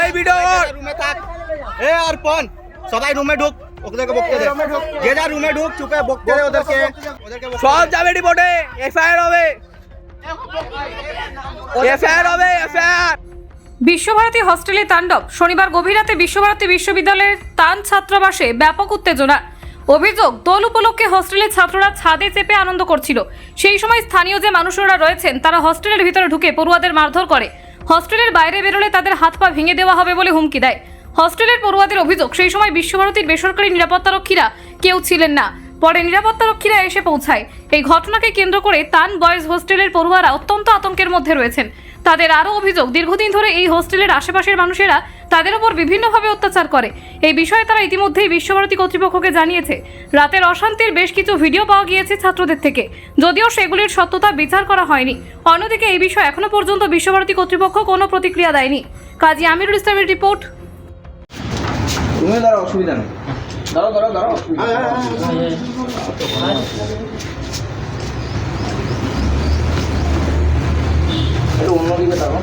ওই ভিডিও। রুমে থাক। এ আর সবাই রুমে ঢুক ওদেরকে বকতে দে। যে যা রুমে ঢুক চুপে বকতে দে ওদেরকে। ওদেরকে সব যাবে রিপোর্টে এফআইআর হবে। এফআইআর হবে এফআইআর। বিশ্বভারতী হস্টেলে তাণ্ডব। শনিবার গভীর রাতে বিশ্বভারতী বিশ্ববিদ্যালয়ের তান ছাত্রাবাসে ব্যাপক উত্তেজনা। অভিযোগ দোল উপলক্ষে হস্টেলের ছাত্ররা ছাদে চেপে আনন্দ করছিল। সেই সময় স্থানীয় যে মানুষরা রয়েছেন তারা হস্টেলের ভিতরে ঢুকে পড়ুয়াদের মারধর করে। হস্টেলের বাইরে বেরোলে তাদের হাত পা ভেঙে দেওয়া হবে বলে হুমকি দেয়। হস্টেলের পড়ুয়াদের অভিযোগ, সেই সময় বিশ্বভারতীর বেসরকারি নিরাপত্তারক্ষীরা কেউ ছিলেন না। পরে নিরাপত্তারক্ষীরা এসে পৌঁছায়। এই ঘটনাকে কেন্দ্র করে তান বয়েজ হোস্টেলের পড়ুয়ারা অত্যন্ত আতঙ্কের মধ্যে রয়েছেন। তাদের আরও অভিযোগ, দীর্ঘদিন ধরে এই হোস্টেলের আশেপাশের মানুষেরা তাদের উপর বিভিন্নভাবে অত্যাচার করে। এই বিষয়ে তারা ইতিমধ্যেই বিশ্বভারতী কর্তৃপক্ষকে জানিয়েছে। রাতের অশান্তির বেশ কিছু ভিডিও পাওয়া গিয়েছে ছাত্রদের থেকে। যদিও সেগুলির সত্যতা বিচার করা হয়নি। অন্যদিকে এই বিষয়ে এখনও পর্যন্ত বিশ্বভারতী কর্তৃপক্ষ কোনো প্রতিক্রিয়া দেয়নি। কাজী আমিরুল ইসলামের রিপোর্ট। অসুবিধা নেই। দাঁড়াও দাঁড়াও দাঁড়াও একটু অন্যদিকে দাদা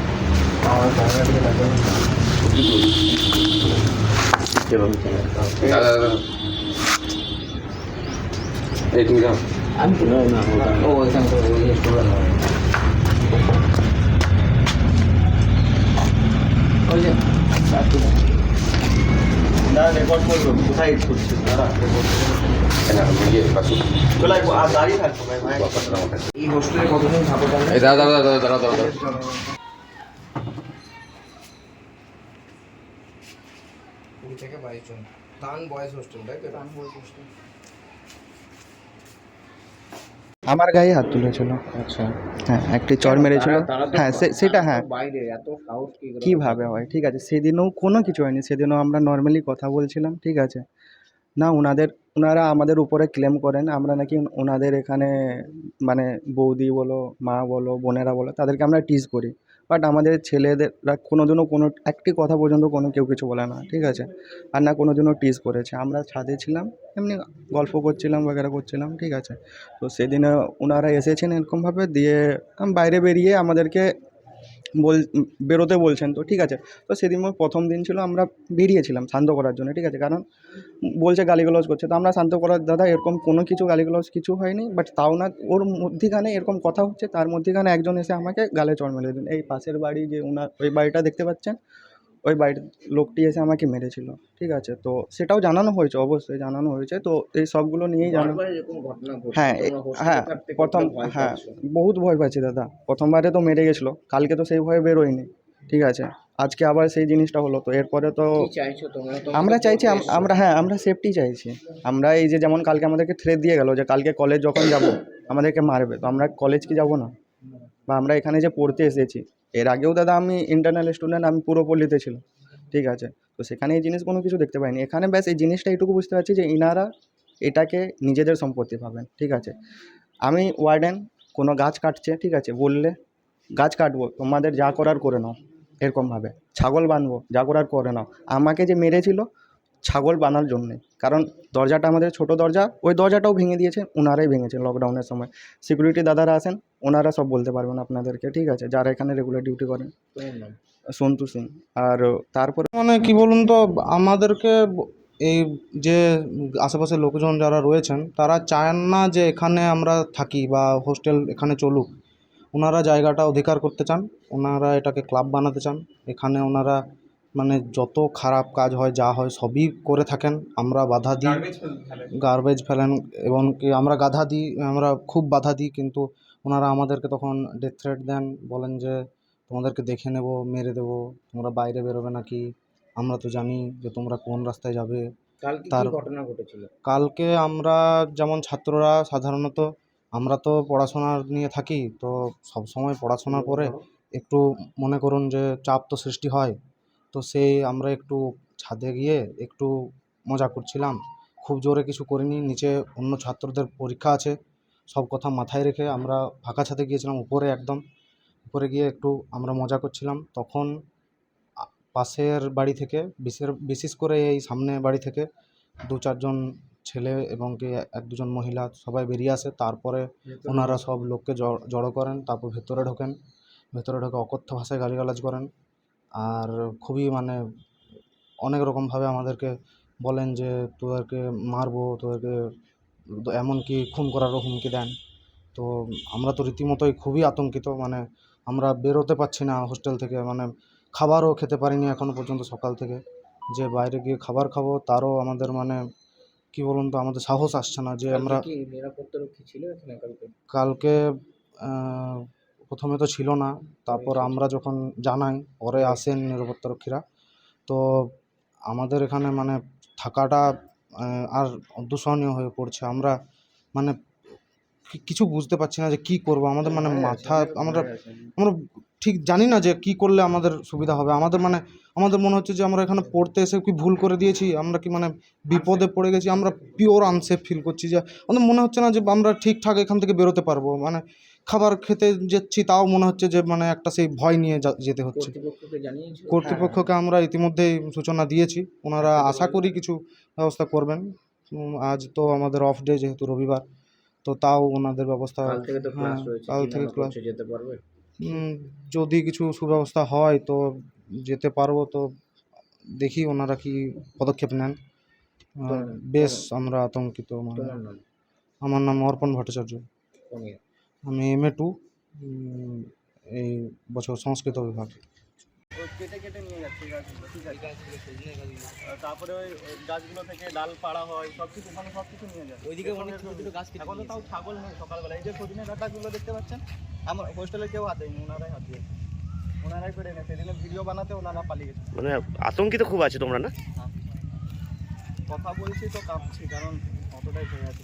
এই তুমি যাও আমি না না ও এখানে ওই যে না রেকর্ড করব কোথায় এড করছিস রেকর্ড এই দাদা দাদা দাদা দাদা কুড়ি থেকে বাইশ জন। তান বয়েজ হোস্টেল তাই তো? তান বয়েজ হোস্টেল। আমার গায়ে হাত তুলেছিল। আচ্ছা। হ্যাঁ একটি চর মেরেছিল। হ্যাঁ সেটা হ্যাঁ। কীভাবে হয়? ঠিক আছে সেদিনও কোনো কিছু হয়নি। সেদিনও আমরা নর্মালি কথা বলছিলাম ঠিক আছে। না ওনাদের ওনারা আমাদের উপরে ক্লেম করেন। আমরা নাকি ওনাদের এখানে মানে বৌদি বলো মা বলো বোনেরা বলো তাদেরকে আমরা টিজ করি। বাট আমাদের ছেলেদেররা কোনোদিনও কোনো, একটি কথা পর্যন্ত কোনো কেউ কিছু বলে না, ঠিক আছে? আর না কোনো দিনও টিস করেছে। আমরা ছাদে ছিলাম, এমনি গল্প করছিলাম, বাগেরা করছিলাম, ঠিক আছে? তো সেদিনে ওনারা এসেছেন এরকমভাবে দিয়ে, বাইরে বেরিয়ে আমাদেরকে বল, বেরোতে বলছেন তো, ঠিক আছে। তো সেদিন প্রথম দিন ছিল আমরা বেরিয়েছিলাম শান্ত করার জন্য, ঠিক আছে। কারণ বলছে গালিগালাজ করছে। তো আমরা শান্ত করার, দাদা, এরকম কোনো কিছু গালিগালাজ কিছু হয়নি বাট তাও না, ওর মধ্যিখানে এরকম কথা হচ্ছে, তার মধ্যিখানে একজন এসে আমাকে গালে চড় মেলে দিন এই পাশের বাড়ি যে ওনার ওই বাড়িটা দেখতে পাচ্ছেন? ওই বাড়ির লোকটি এসে আমাকে মেরেছিল ঠিক আছে? তো সেটাও জানানো হয়েছে অবশ্যই জানানো হয়েছে। তো এই সবগুলো নিয়েই জানানো হ্যাঁ হ্যাঁ প্রথম হ্যাঁ বহুত ভয় পাচ্ছি দাদা। প্রথমবারে তো মেরে গেছিল কালকে তো সেই ভয়ে বেরোয়নি ঠিক আছে? আজকে আবার সেই জিনিসটা হলো তো এরপরে তো আমরা চাইছি আমরা হ্যাঁ আমরা সেফটি চাইছি। আমরা এই যে যেমন কালকে আমাদেরকে থ্রেট দিয়ে গেল যে কালকে কলেজ যখন যাব আমাদেরকে মারবে তো আমরা কলেজ কি যাব না? বা আমরা এখানে যে পড়তে এসেছি এর আগেও দাদা আমি ইন্টারনাল স্টুডেন্ট আমি পুরো পল্লীতে ছিলাম, ঠিক আছে? তো সেখানে এই জিনিস কোনো কিছু দেখতে পাইনি। এখানে ব্যাস এই জিনিসটা এইটুকু বুঝতে পারছি যে ইনারা এটাকে নিজেদের সম্পত্তি পাবেন, ঠিক আছে? আমি ওয়ার্ডেন কোনো গাছ কাটছে, ঠিক আছে? বললে, গাছ কাটবো, তোমাদের যা করার করে নাও। এরকমভাবে। ছাগল বানবো, যা করার করে নাও। আমাকে যে মেরেছিল ছাগল বানার জন্যে। কারণ দরজাটা আমাদের ছোট দরজা ওই দরজাটাও ভেঙে দিয়েছে ওনারাই ভেঙেছে লকডাউনের সময়। সিকিউরিটি দাদারা আছেন ওনারা সব বলতে পারবেন আপনাদেরকে ঠিক আছে? যারা এখানে রেগুলার ডিউটি করেন? সন্তু সিং। আর তারপরে মানে কি বলুন তো আমাদেরকে এই যে আশেপাশের লোকজন যারা রয়েছেন তারা চান না যে এখানে আমরা থাকি বা হোস্টেল এখানে চলুক। ওনারা জায়গাটা অধিকার করতে চান ওনারা এটাকে ক্লাব বানাতে চান। এখানে ওনারা মানে যত খারাপ কাজ হয় যা হয় সবই করে থাকেন। আমরা বাধা দিই। গার্বেজ ফেলেন। এবং কি আমরা গাধা দিই আমরা খুব বাধা দিই কিন্তু ওনারা আমাদেরকে তখন ডেথ থ্রেট দেন বলেন যে তোমাদেরকে দেখে নেব মেরে দেবো তোমরা বাইরে বেরোবে নাকি? আমরা তো জানি যে তোমরা কোন রাস্তায় যাবে। কালকে তার- ঘটনা ঘটেছিল? কালকে আমরা যেমন ছাত্ররা সাধারণত আমরা তো পড়াশোনা নিয়ে থাকি তো সব সময় পড়াশোনার পরে একটু মনে করুন যে চাপ তো সৃষ্টি হয়। তো সেই আমরা একটু ছাদে গিয়ে একটু মজা করছিলাম। খুব জোরে কিছু করিনি। নিচে অন্য ছাত্রদের পরীক্ষা আছে। সব কথা মাথায় রেখে আমরা ফাঁকা ছাদে গিয়েছিলাম উপরে একদম। উপরে গিয়ে একটু আমরা মজা করছিলাম। তখন পাশের বাড়ি থেকে বিশেষ বিশেষ করে এই সামনে বাড়ি থেকে দু চারজন ছেলে এবং কি এক দুজন মহিলা সবাই বেরিয়ে আসে। তারপরে ওনারা সব লোককে জড়- জড়ো করেন তারপর ভেতরে ঢোকেন। ভেতরে ঢোকে অকথ্য ভাষায় গালিগালাজ করেন। আর খুবই মানে অনেক রকমভাবে আমাদেরকে বলেন যে তোদেরকে মারবো তোদেরকে এমনকি খুন করারও হুমকি দেন। তো আমরা তো রীতিমতোই খুবই আতঙ্কিত মানে আমরা বেরোতে পারছি না হোস্টেল থেকে মানে খাবারও খেতে পারিনি এখনও পর্যন্ত সকাল থেকে। যে বাইরে গিয়ে খাবার খাব তারও আমাদের মানে কি বলুন তো আমাদের সাহস আসছে না যে আমরা কালকে? প্রথমে তো ছিল না। তারপর আমরা যখন জানাই পরে আসেন নিরাপত্তারক্ষীরা তো আমাদের এখানে মানে থাকাটা আর দূষণীয় হয়ে পড়ছে। আমরা মানে কিছু বুঝতে পারছি না যে কি করব। আমাদের মানে মাথা আমরা আমরা ঠিক জানি না যে কি করলে আমাদের সুবিধা হবে। আমাদের মানে আমাদের মনে হচ্ছে যে আমরা এখানে পড়তে এসে কি ভুল করে দিয়েছি? আমরা কি মানে বিপদে পড়ে গেছি? আমরা পিওর আনসেফ ফিল করছি যে আমাদের মনে হচ্ছে না যে আমরা ঠিকঠাক এখান থেকে বেরোতে পারব। মানে খাবার খেতে যাচ্ছি তাও মনে হচ্ছে যে মানে একটা সেই ভয় নিয়ে যেতে হচ্ছে। কর্তৃপক্ষকে আমরা ইতিমধ্যেই সূচনা দিয়েছি। ওনারা আশা করি কিছু ব্যবস্থা করবেন। আজ তো আমাদের অফ ডে যেহেতু রবিবার তো তাও ওনাদের ব্যবস্থা কাল থেকে ক্লাস হ্যাঁ, ক্লাস করছ যেতে পারবে? যদি কিছু সুব্যবস্থা হয় তো যেতে পারব তো দেখি ওনারা কি পদক্ষেপ নেন। বেশ আমরা আতঙ্কিত মানে। আমার নাম অর্পণ ভট্টাচার্য? আমি এম এ টু এই বছর সংস্কৃত বিভাগ। কেটে কেটে নিয়ে যাচ্ছে এই গাছগুলো ঠিক আছে? তারপরে ওই ওই গাছগুলো থেকে ডাল পাড়া হয় সব কিছু মানে সব কিছু নিয়ে যায় ওইদিকে অনেক ছোটো ছোটো গাছ এখন তো তাও ছাগল নেই সকালবেলা। এই যে সজনে ডাটাগুলো দেখতে পাচ্ছেন? আমার হোস্টেলে কেউ হাত দেয়নি ওনারাই হাত ওনারাই করে নেয় সেদিনে ভিডিও বানাতে ওনারা পালিয়ে গেছে। মানে আতঙ্কিত খুব আছে তোমরা না? কথা বলছি তো কাঁপছি কারণ অতটাই হয়ে আছে।